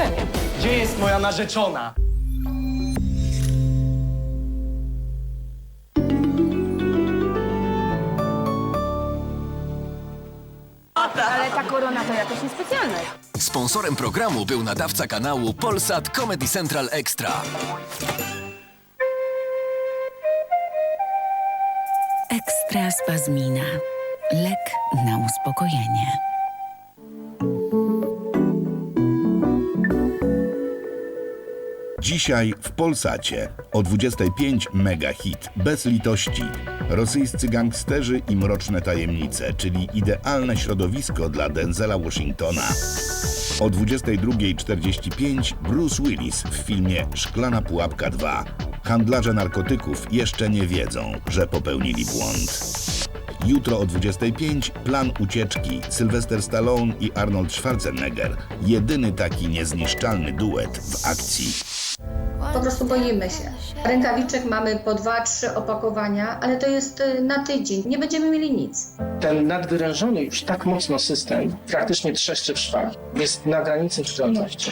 systemie. Gdzie jest moja narzeczona? Ale ta korona to jakoś niespecjalna. Sponsorem programu był nadawca kanału Polsat Comedy Central Extra. Ekstra spazmina. Lek na uspokojenie. Dzisiaj w Polsacie o 25 mega hit bez litości. Rosyjscy gangsterzy i mroczne tajemnice, czyli idealne środowisko dla Denzela Washingtona. O 22.45 Bruce Willis w filmie Szklana Pułapka 2. Handlarze narkotyków jeszcze nie wiedzą, że popełnili błąd. Jutro o 25 plan ucieczki Sylvester Stallone i Arnold Schwarzenegger. Jedyny taki niezniszczalny duet w akcji. Po prostu boimy się. Rękawiczek mamy po dwa, trzy opakowania, ale to jest y, na tydzień. Nie będziemy mieli nic. Ten nadwyrężony już tak mocno system praktycznie trzeszczy w szwach. Jest na granicy czytelności.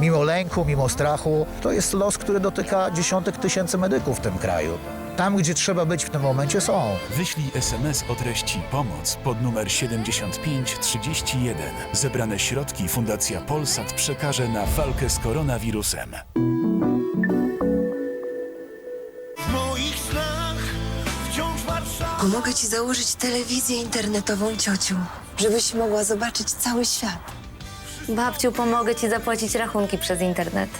Mimo lęku, mimo strachu, to jest los, który dotyka dziesiątek tysięcy medyków w tym kraju. Tam, gdzie trzeba być w tym momencie, są. Wyślij SMS o treści pomoc pod numer 7531. Zebrane środki Fundacja Polsat przekaże na walkę z koronawirusem. Pomogę ci założyć telewizję internetową ciociu, żebyś mogła zobaczyć cały świat. Babciu, pomogę ci zapłacić rachunki przez internet.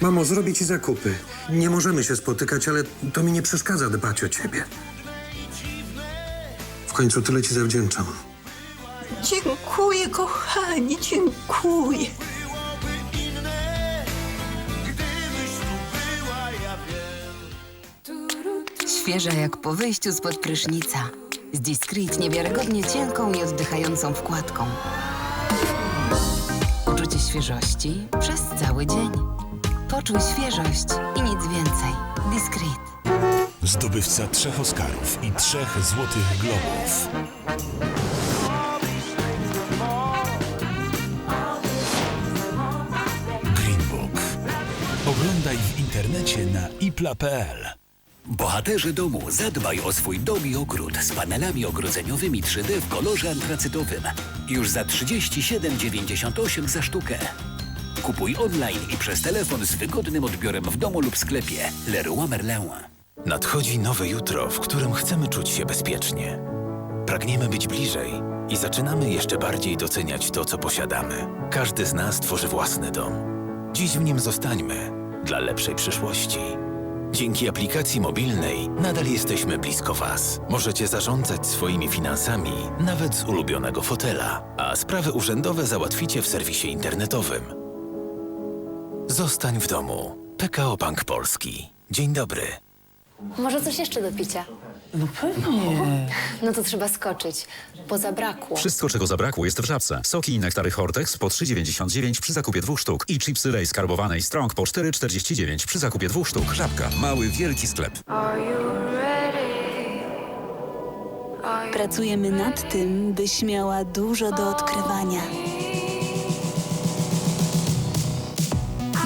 Mamo, zrobię ci zakupy. Nie możemy się spotykać, ale to mi nie przeszkadza dbać o ciebie. W końcu tyle ci zawdzięczam. Dziękuję, kochani, dziękuję. Świeża jak po wyjściu spod prysznica. Z Discreet niewiarygodnie cienką i oddychającą wkładką. Uczucie świeżości przez cały dzień. Poczuj świeżość i nic więcej. Discreet. Zdobywca trzech Oscarów i trzech Złotych Globów. Green Book. Oglądaj w internecie na ipla.pl. Bohaterze domu, zadbaj o swój dom i ogród z panelami ogrodzeniowymi 3D w kolorze antracytowym. Już za 37,98 za sztukę. Kupuj online i przez telefon z wygodnym odbiorem w domu lub sklepie. Leroy Merlin. Nadchodzi nowe jutro, w którym chcemy czuć się bezpiecznie. Pragniemy być bliżej i zaczynamy jeszcze bardziej doceniać to, co posiadamy. Każdy z nas tworzy własny dom. Dziś w nim zostańmy dla lepszej przyszłości. Dzięki aplikacji mobilnej nadal jesteśmy blisko Was. Możecie zarządzać swoimi finansami nawet z ulubionego fotela, a sprawy urzędowe załatwicie w serwisie internetowym. Zostań w domu. PKO Bank Polski. Dzień dobry. Może coś jeszcze do picia? No pewnie. No to trzeba skoczyć, bo zabrakło. Wszystko, czego zabrakło, jest w Żabce. Soki i nektary Hortex po 3,99 przy zakupie dwóch sztuk. I chipsy Lay's skarbowanej Strong po 4,49 przy zakupie dwóch sztuk. Żabka. Mały, wielki sklep. Pracujemy nad tym, byś miała dużo do odkrywania.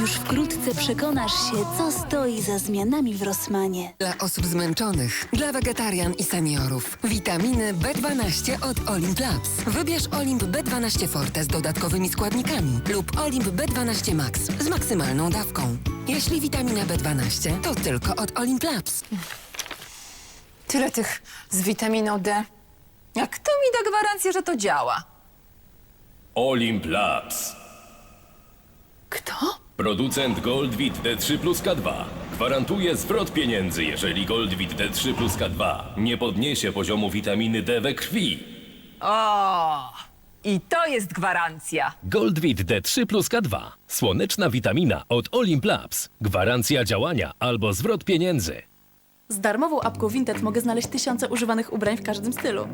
Już wkrótce przekonasz się, co stoi za zmianami w Rossmanie. Dla osób zmęczonych, dla wegetarian i seniorów. Witaminy B12 od Olimp Labs. Wybierz Olimp B12 Forte z dodatkowymi składnikami lub Olimp B12 Max z maksymalną dawką. Jeśli witamina B12, to tylko od Olimp Labs. Tyle tych z witaminą D. Jak kto mi da gwarancję, że to działa? Olimp Labs. Kto? Producent Goldwit D3 plus K2 gwarantuje zwrot pieniędzy, jeżeli Goldwit D3 plus K2 nie podniesie poziomu witaminy D we krwi. O! I to jest gwarancja. Goldwit D3 plus K2. Słoneczna witamina od Olimp Labs. Gwarancja działania albo zwrot pieniędzy. Z darmową apką Vinted mogę znaleźć tysiące używanych ubrań w każdym stylu.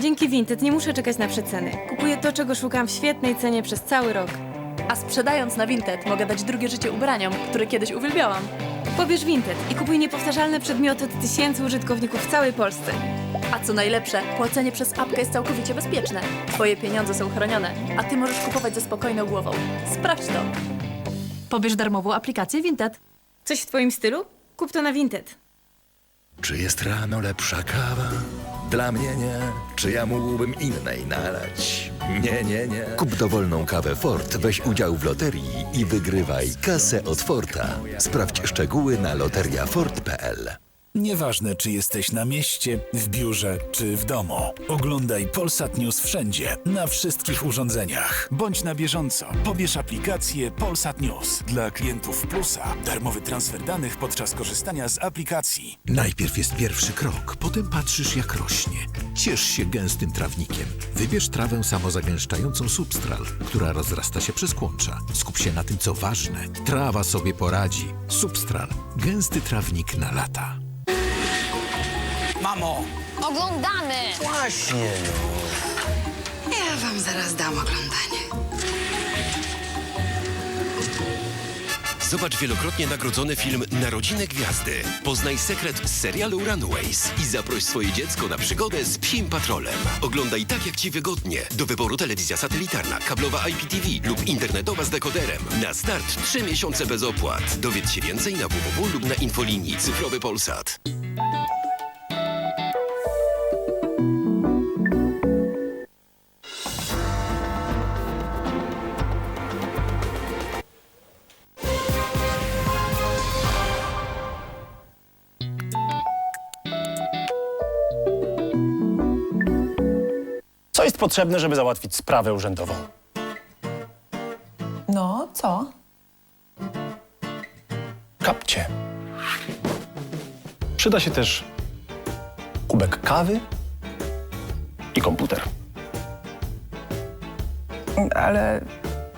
Dzięki Vinted nie muszę czekać na przeceny. Kupuję to, czego szukam w świetnej cenie przez cały rok. A sprzedając na Vinted mogę dać drugie życie ubraniom, które kiedyś uwielbiałam. Pobierz Vinted i kupuj niepowtarzalne przedmioty od tysięcy użytkowników w całej Polsce. A co najlepsze, płacenie przez apkę jest całkowicie bezpieczne. Twoje pieniądze są chronione, a ty możesz kupować ze spokojną głową. Sprawdź to. Pobierz darmową aplikację Vinted. Coś w twoim stylu? Kup to na Vinted. Czy jest rano lepsza kawa? Dla mnie nie. Czy ja mógłbym innej nalać? Nie, nie, nie. Kup dowolną kawę Ford, weź udział w loterii i wygrywaj kasę od Forta. Sprawdź szczegóły na loteriafort.pl. Nieważne, czy jesteś na mieście, w biurze czy w domu. Oglądaj Polsat News wszędzie, na wszystkich urządzeniach. Bądź na bieżąco. Pobierz aplikację Polsat News. Dla klientów Plusa darmowy transfer danych podczas korzystania z aplikacji. Najpierw jest pierwszy krok, potem patrzysz jak rośnie. Ciesz się gęstym trawnikiem. Wybierz trawę samozagęszczającą substral, która rozrasta się przez kłącza. Skup się na tym, co ważne. Trawa sobie poradzi. Substral. Gęsty trawnik na lata. Mamo! Oglądamy! Właśnie. Ja wam zaraz dam oglądanie. Zobacz wielokrotnie nagrodzony film Narodziny Gwiazdy. Poznaj sekret z serialu Runaways i zaproś swoje dziecko na przygodę z Psim Patrolem. Oglądaj tak, jak Ci wygodnie. Do wyboru telewizja satelitarna, kablowa IPTV lub internetowa z dekoderem. Na start 3 miesiące bez opłat. Dowiedz się więcej na www lub na infolinii Cyfrowy Polsat. Potrzebne, żeby załatwić sprawę urzędową? No, co? Kapcie. Przyda się też kubek kawy i komputer. Ale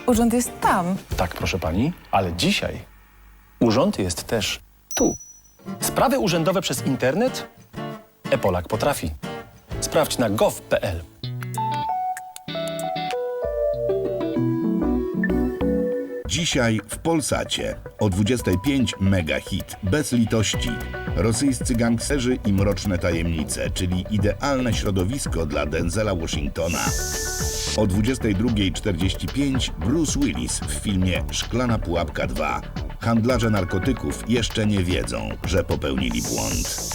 urząd jest tam. Tak, proszę pani, ale dzisiaj urząd jest też tu. Sprawy urzędowe przez internet? Epolak potrafi. Sprawdź na gov.pl. Dzisiaj w Polsacie o 25 mega hit bez litości. Rosyjscy gangsterzy i mroczne tajemnice, czyli idealne środowisko dla Denzela Washingtona. O 22.45 Bruce Willis w filmie Szklana Pułapka 2. Handlarze narkotyków jeszcze nie wiedzą, że popełnili błąd.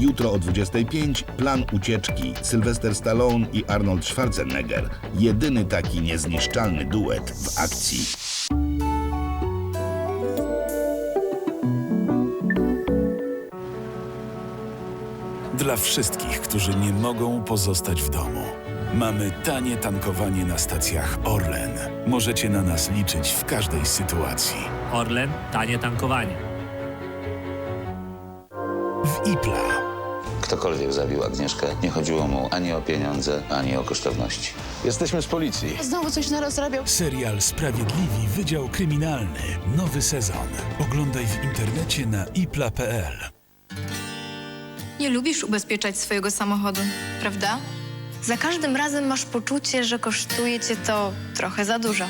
Jutro o 25 plan ucieczki Sylvester Stallone i Arnold Schwarzenegger. Jedyny taki niezniszczalny duet w akcji. Dla wszystkich, którzy nie mogą pozostać w domu. Mamy tanie tankowanie na stacjach Orlen. Możecie na nas liczyć w każdej sytuacji. Orlen, tanie tankowanie. W IPLA. Ktokolwiek zabił Agnieszkę, nie chodziło mu ani o pieniądze, ani o kosztowności. Jesteśmy z policji. Znowu coś narozrabiał. Serial Sprawiedliwi Wydział Kryminalny. Nowy sezon. Oglądaj w internecie na ipla.pl. Nie lubisz ubezpieczać swojego samochodu, prawda? Za każdym razem masz poczucie, że kosztuje cię to trochę za dużo.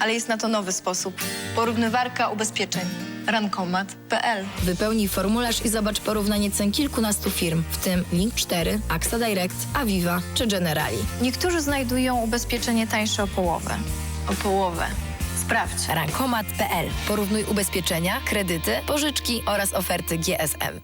Ale jest na to nowy sposób. Porównywarka ubezpieczeń. Rankomat.pl Wypełnij formularz i zobacz porównanie cen kilkunastu firm, w tym Link 4, AXA Direct, Aviva czy Generali. Niektórzy znajdują ubezpieczenie tańsze o połowę. O połowę. Sprawdź. Rankomat.pl. Porównuj ubezpieczenia, kredyty, pożyczki oraz oferty GSM.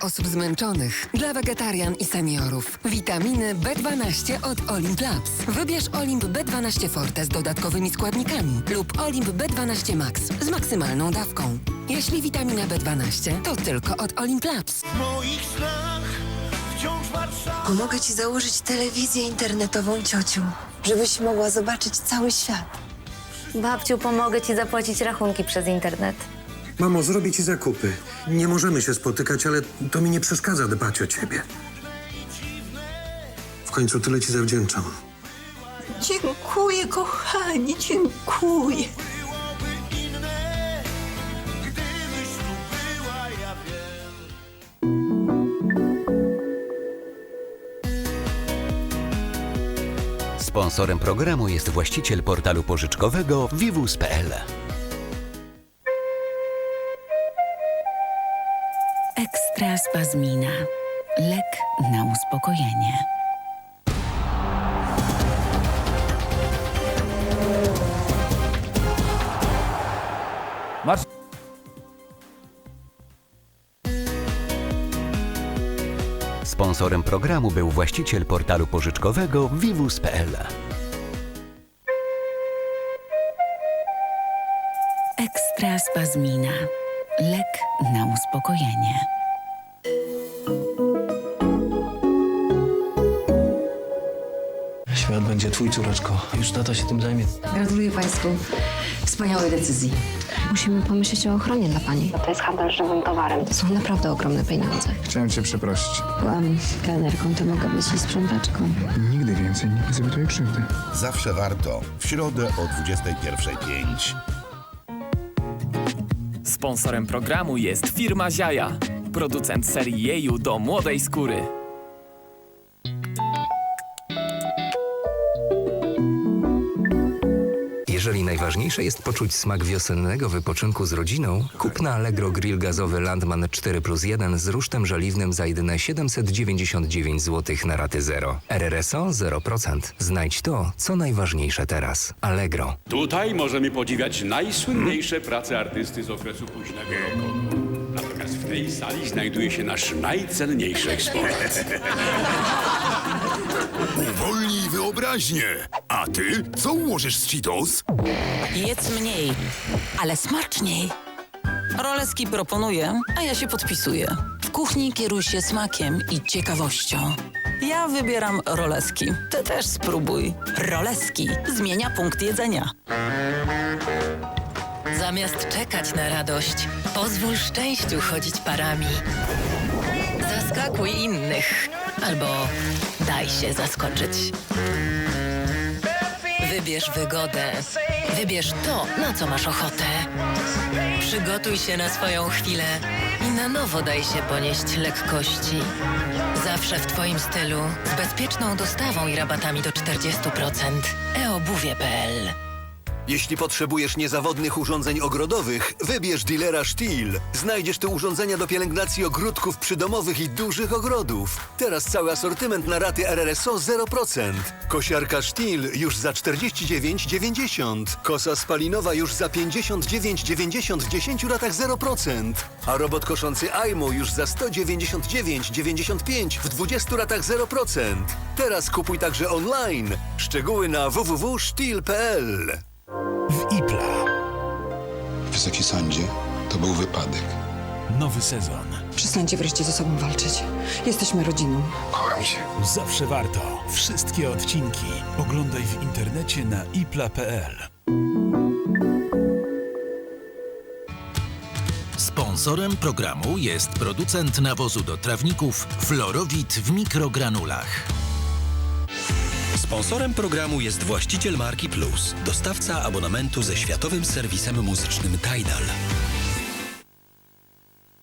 Osób zmęczonych, dla wegetarian i seniorów. Witaminy B12 od Olimp Labs. Wybierz Olimp B12 Forte z dodatkowymi składnikami lub Olimp B12 Max z maksymalną dawką. Jeśli witamina B12, to tylko od Olimp Labs. Pomogę ci założyć telewizję internetową ciociu, żebyś mogła zobaczyć cały świat. Babciu, pomogę ci zapłacić rachunki przez internet. Mamo, zrobię ci zakupy. Nie możemy się spotykać, ale to mi nie przeszkadza dbać o ciebie. W końcu tyle ci zawdzięczam. Dziękuję, kochani, dziękuję. Sponsorem programu jest właściciel portalu pożyczkowego vivus.pl. spazmina. Lek na uspokojenie. Marsz. Sponsorem programu był właściciel portalu pożyczkowego vivus.pl. Ekstra spazmina. Lek na uspokojenie. Świat będzie twój, córeczko. Już tata się tym zajmie. Gratuluję Państwu wspaniałej decyzji. Musimy pomyśleć o ochronie dla Pani. To jest handel żywym towarem. To są naprawdę ogromne pieniądze. Chciałem cię przeprosić. Byłam kelnerką, to mogę być i sprzątaczką. Nigdy więcej nie zawituję krzywdy. Zawsze warto. W środę o 21.05. Sponsorem programu jest firma Ziaja, producent serii Jeju do młodej skóry. Najważniejsze jest poczuć smak wiosennego wypoczynku z rodziną, kup na Allegro grill gazowy Landman 4 plus 1 z rusztem żeliwnym za jedyne 799 zł na raty 0. RRSO 0%. Znajdź to, co najważniejsze teraz. Allegro. Tutaj możemy podziwiać najsłynniejsze prace artysty z okresu późnego roku. Tej sali znajduje się nasz najcenniejszy eksponat. Uwolnij wyobraźnię! A ty, co ułożysz z Cheetos? Jedz mniej, ale smaczniej. Roleski proponuję, a ja się podpisuję. W kuchni kieruj się smakiem i ciekawością. Ja wybieram roleski. Ty też spróbuj. Roleski zmienia punkt jedzenia. Zamiast czekać na radość, pozwól szczęściu chodzić parami. Zaskakuj innych albo daj się zaskoczyć. Wybierz wygodę. Wybierz to, na co masz ochotę. Przygotuj się na swoją chwilę i na nowo daj się ponieść lekkości. Zawsze w Twoim stylu, z bezpieczną dostawą i rabatami do 40%. eobuwie.pl Jeśli potrzebujesz niezawodnych urządzeń ogrodowych, wybierz dealera Stihl. Znajdziesz tu urządzenia do pielęgnacji ogródków przydomowych i dużych ogrodów. Teraz cały asortyment na raty RRSO 0%. Kosiarka Stihl już za 49,90. Kosa spalinowa już za 59,90 w 10 latach 0%. A robot koszący Aimo już za 199,95 w 20 latach 0%. Teraz kupuj także online. Szczegóły na www.stihl.pl W IPLA. Wysoki sądzie, to był wypadek. Nowy sezon. Przestańcie wreszcie ze sobą walczyć. Jesteśmy rodziną. Kocham się. Zawsze warto. Wszystkie odcinki oglądaj w internecie na ipla.pl. Sponsorem programu jest producent nawozu do trawników Florowit w mikrogranulach. Sponsorem programu jest właściciel marki Plus, dostawca abonamentu ze światowym serwisem muzycznym Tidal.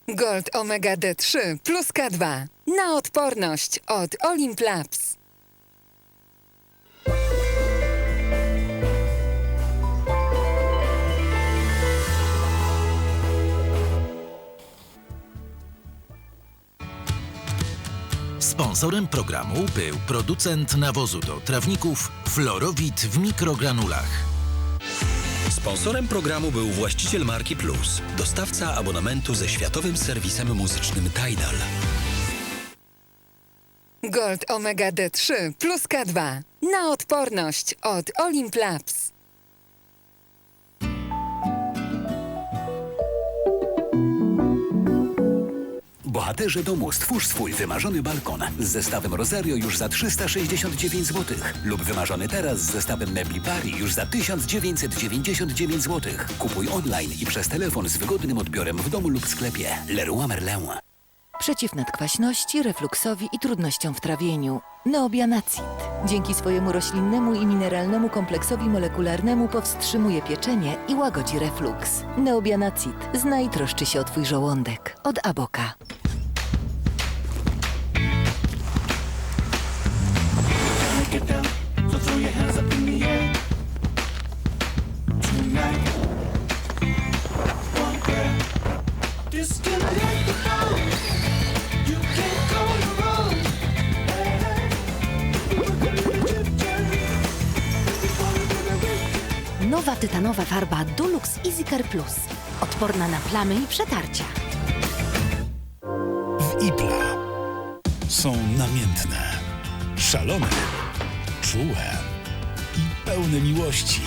Gold Omega D3 plus K2. Na odporność od Olimplabs. Sponsorem programu był producent nawozu do trawników Florowit w mikrogranulach. Sponsorem programu był właściciel marki Plus, dostawca abonamentu ze światowym serwisem muzycznym Tidal. Gold Omega D3 plus K2. Na odporność od Olimplabs. Bohaterze domu, stwórz swój wymarzony balkon z zestawem Rosario już za 369 zł lub wymarzony teraz z zestawem mebli Pari już za 1999 zł. Kupuj online i przez telefon z wygodnym odbiorem w domu lub sklepie. Leroy Merlin. Przeciw nadkwaśności, refluksowi i trudnościom w trawieniu. Neobianacid. Dzięki swojemu roślinnemu i mineralnemu kompleksowi molekularnemu powstrzymuje pieczenie i łagodzi refluks. Neobianacid. Zna i troszczy się o Twój żołądek. Od Aboka. Nowa tytanowa farba Dulux EasyCare Plus. Odporna na plamy i przetarcia. W Ipla są namiętne, szalone, czułe i pełne miłości.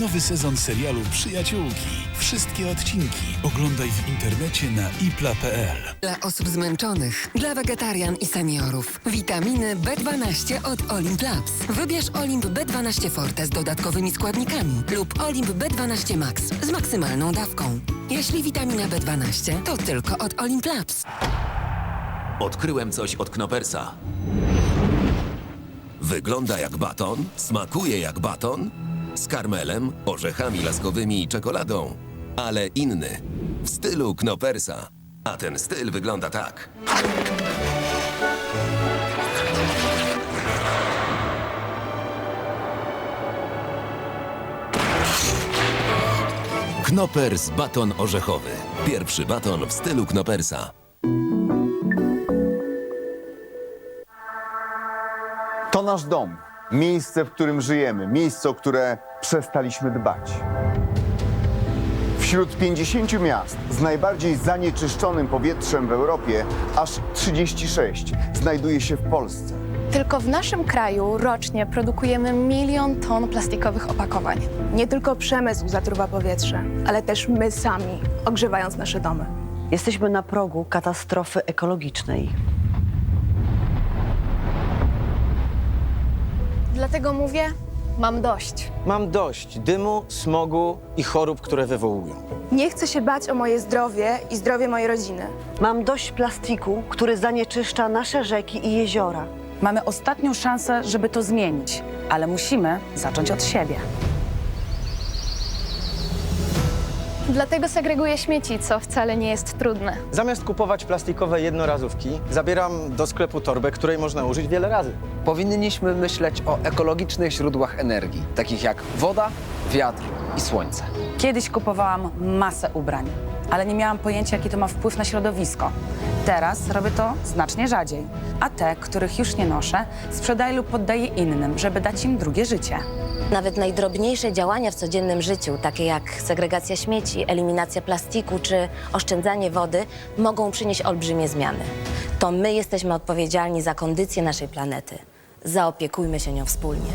Nowy sezon serialu Przyjaciółki Wszystkie odcinki oglądaj w internecie na ipla.pl. Dla osób zmęczonych, dla wegetarian i seniorów. Witaminy B12 od Olimp Labs. Wybierz Olimp B12 Forte z dodatkowymi składnikami lub Olimp B12 Max z maksymalną dawką. Jeśli witamina B12, to tylko od Olimp Labs. Odkryłem coś od Knopersa. Wygląda jak baton, smakuje jak baton, z karmelem, orzechami laskowymi i czekoladą, ale inny, w stylu Knopersa. A ten styl wygląda tak. Knopers baton orzechowy. Pierwszy baton w stylu Knopersa. To nasz dom, miejsce, w którym żyjemy, miejsce, o które przestaliśmy dbać. Wśród 50 miast z najbardziej zanieczyszczonym powietrzem w Europie aż 36 znajduje się w Polsce. Tylko w naszym kraju rocznie produkujemy milion ton plastikowych opakowań. Nie tylko przemysł zatruwa powietrze, ale też my sami, ogrzewając nasze domy. Jesteśmy na progu katastrofy ekologicznej. Dlatego mówię, mam dość. Mam dość dymu, smogu i chorób, które wywołują. Nie chcę się bać o moje zdrowie i zdrowie mojej rodziny. Mam dość plastiku, który zanieczyszcza nasze rzeki i jeziora. Mamy ostatnią szansę, żeby to zmienić, ale musimy zacząć od siebie. Dlatego segreguję śmieci, co wcale nie jest trudne. Zamiast kupować plastikowe jednorazówki, zabieram do sklepu torbę, której można użyć wiele razy. Powinniśmy myśleć o ekologicznych źródłach energii, takich jak woda, wiatr i słońce. Kiedyś kupowałam masę ubrań, ale nie miałam pojęcia, jaki to ma wpływ na środowisko. Teraz robię to znacznie rzadziej, a te, których już nie noszę, sprzedaję lub poddaję innym, żeby dać im drugie życie. Nawet najdrobniejsze działania w codziennym życiu, takie jak segregacja śmieci, eliminacja plastiku czy oszczędzanie wody, mogą przynieść olbrzymie zmiany. To my jesteśmy odpowiedzialni za kondycję naszej planety. Zaopiekujmy się nią wspólnie.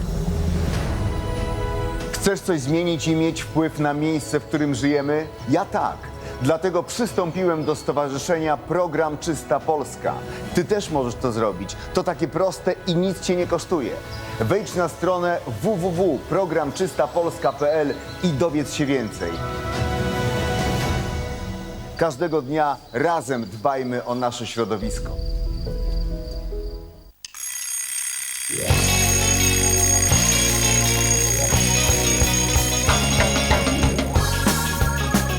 Chcesz coś zmienić i mieć wpływ na miejsce, w którym żyjemy? Ja tak. Dlatego przystąpiłem do stowarzyszenia Program Czysta Polska. Ty też możesz to zrobić. To takie proste i nic cię nie kosztuje. Wejdź na stronę www.programczystapolska.pl i dowiedz się więcej. Każdego dnia razem dbajmy o nasze środowisko.